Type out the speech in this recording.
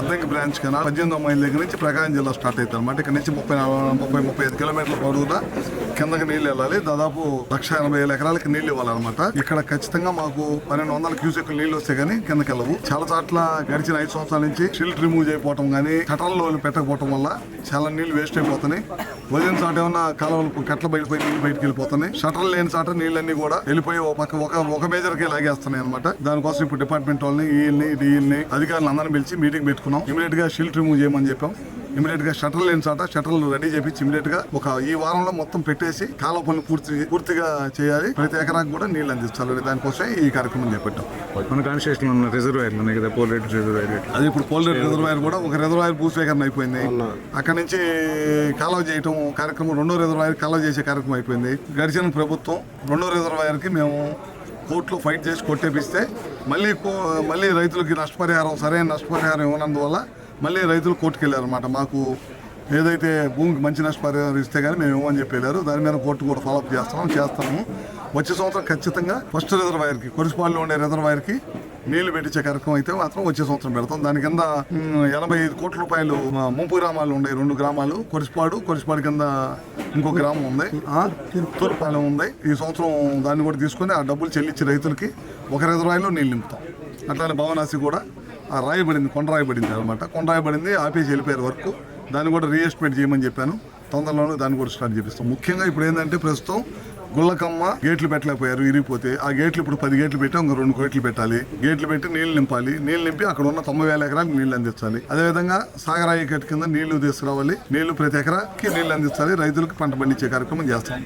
Addanki branch canal పద్దెనిమిదో mile దగ్గర నుంచి ప్రకాశం జిల్లా స్టార్ట్ అవుతుంది అనమాట ఇక్కడ నుంచి ముప్పై నాలుగు- ముప్పై ముప్పై ఐదు కిలోమీటర్ల పొడవునా కిందకి నీళ్ళు వెళ్ళాలి. దాదాపు లక్ష ఎనభై వేల ఎకరాలకి నీళ్ళు ఇవ్వాలన్నమాట. ఇక్కడ ఖచ్చితంగా మాకు పన్నెండు వందల క్యూసెక్ నీళ్ళు వస్తే గానీ కిందకి వెళ్ళవు. చాలా చోట్ల గడిచిన ఐదు సంవత్సరాల నుంచి షిల్ట్ రిమూవ్ చేయకపోవటం కానీ కటల్లో పెట్టకపోవటం వల్ల చాలా నీళ్ళు వేస్ట్ అయిపోతున్నాయి. వదిలిన చాట ఏమన్నా కాలువలు కట్ల బయటపోయి నీళ్ళు బయటకు వెళ్ళిపోతున్నాయి. షటర్లు లేని చాట నీళ్ళన్నీ కూడా వెళ్ళిపోయి ఒక పక్క ఒక ఒక మేజర్కే లాగేస్తున్నాయి అనమాట దానికోసం ఇప్పుడు డిపార్ట్మెంట్ వాళ్ళని వీళ్ళని డీఎల్ని అధికారులు అందరిని పిలిచి మీటింగ్ పెట్టుకున్నాం. ఇమీడియట్గా షిల్ట్ రిమూవ్ చేయమని చెప్పాం. ఇమీడియట్గా షటర్ లేని చాట షటర్లు రెడీ చేపించి ఇమీడియట్గా ఒక ఈ వారంలో మొత్తం పెట్టేసి కాలువ పనులు పూర్తి పూర్తిగా చేయాలి. ప్రతి ఎకరాకు కూడా నీళ్ళు అందించాలి దానికోసం ఈ కార్యక్రమం చేపట్టాం. మన కాన్స్టిట్యూషన్ ఉన్న ఉన్నాయి కదా రిజర్వాయర్ అది ఇప్పుడు పోలేరు రిజర్వాయర్ కూడా ఒక రిజర్వాయర్ భూసేకరణ అయిపోయింది. అక్కడ నుంచి కాలువ చేయటం కార్యక్రమం రెండో రిజర్వాయర్ కాలువ చేసే కార్యక్రమం అయిపోయింది. గడిచిన ప్రభుత్వం రెండో రిజర్వాయర్కి మేము కోర్టులో ఫైట్ చేసి కొట్టేపిస్తే మళ్ళీ మళ్ళీ రైతులకి నష్టపరిహారం సరైన నష్టపరిహారం ఇవ్వనందువల్ల మళ్ళీ రైతులు కోర్టుకు వెళ్ళారన్నమాట మాకు ఏదైతే భూమికి మంచి నష్టపరిహారం ఇస్తే కానీ మేము ఇవ్వమని చెప్పి వెళ్ళారు. దాని మీద కోర్టు కూడా ఫాలోఅప్ చేస్తాము చేస్తాము. వచ్చే సంవత్సరం ఖచ్చితంగా ఫస్ట్ రిజర్వాయర్కి కొరిసిపాడులో ఉండే రిజర్వాయర్కి నీళ్ళు పెట్టించే కార్యక్రమం అయితే మాత్రం వచ్చే సంవత్సరం పెడతాం. దాని కింద ఎనభై ఐదు కోట్ల రూపాయలు ముంపు గ్రామాలు ఉన్నాయి రెండు గ్రామాలు కొరిసిపాడు కొరిసిపాడు కింద ఇంకో గ్రామం ఉంది. తూర్పాలెం ఉంది. ఈ సంవత్సరం దాన్ని కూడా తీసుకొని ఆ డబ్బులు చెల్లించి రైతులకి ఒక రిజర్వాయర్లో నీళ్ళు నింపుతాం. అట్లానే భవనాసి కూడా రాయబడింది కొండరాయబడింది అనమాట. కొండరాయబడింది ఆఫీస్ ఆపేసి వెళ్ళిపోయారు వర్క్. దాన్ని కూడా రీఎస్టిమేట్ చేయమని చెప్పాను. తొందరలోనే దాన్ని కూడా స్టార్ట్ చేపిస్తాం. ముఖ్యంగా ఇప్పుడు ఏంటంటే ప్రస్తుతం గుళ్ళకమ్మ గేట్లు పెట్టలేకపోయారు ఇరిగిపోతే. ఆ గేట్లు ఇప్పుడు పది గేట్లు పెట్టి ఇంకా రెండు గేట్లు పెట్టాలి. గేట్లు పెట్టి నీళ్ళు నింపాలి. నీళ్ళు నింపి అక్కడ ఉన్న తొంభై వేల ఎకరాలకు నీళ్ళు అందించాలి. అదేవిధంగా సాగరాయి కట్టు కింద నీళ్ళు తీసుకురావాలి. నీళ్ళు ప్రతి ఎకరాకి నీళ్ళు అందించాలి. రైతులకు పంట పండించే కార్యక్రమం చేస్తాం.